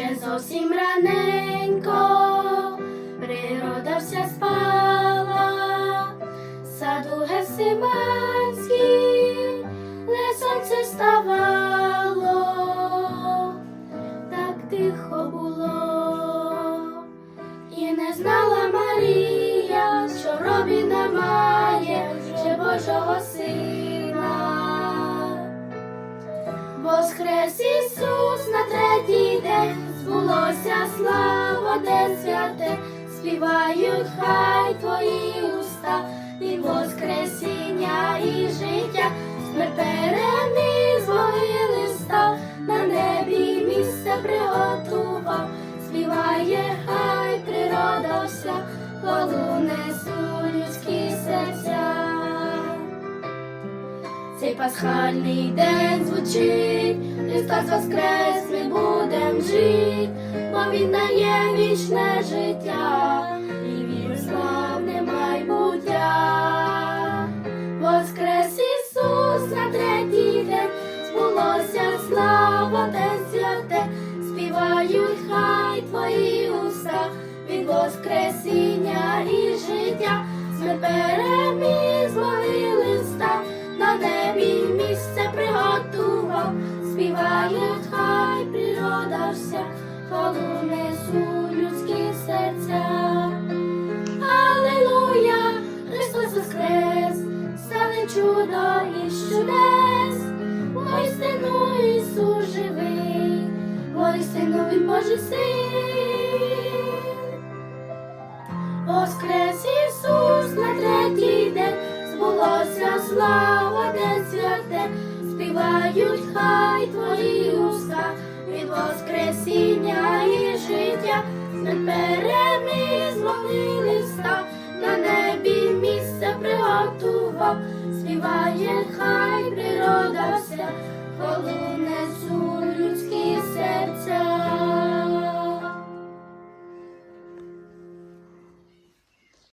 ще зовсім раненько, природа вся спала, саду Гефсиманський, не сонце ставало, так тихо було, і не знала Марія, що робі немає ще Божого сина. Воскрес збулося слава, день святе, співають хай твої уста, від Воскресіння і життя, смерть з могили на небі місце приготував, співає хай природа вся, хвалу несу людські серця. Цей пасхальний день звучить, Христос воскрес, ми будем жить, бо Він дає вічне життя і віру славне майбуття. Воскрес Ісус на третій день, збулося слава те святе, співають хай твої уста, від Воскресіння і життя, смерть переміг з могили на небі місце приготував, співають хай природа вся, хвалу несу людські серця. Аллилуйя, Христос воскрес, стане чудо і чудес, воістину Ісус живий, воістину Він Божий син. Співають хай твої уста, від Воскресіння і життя, з переміг з листа, на небі місце приготував, співає хай природа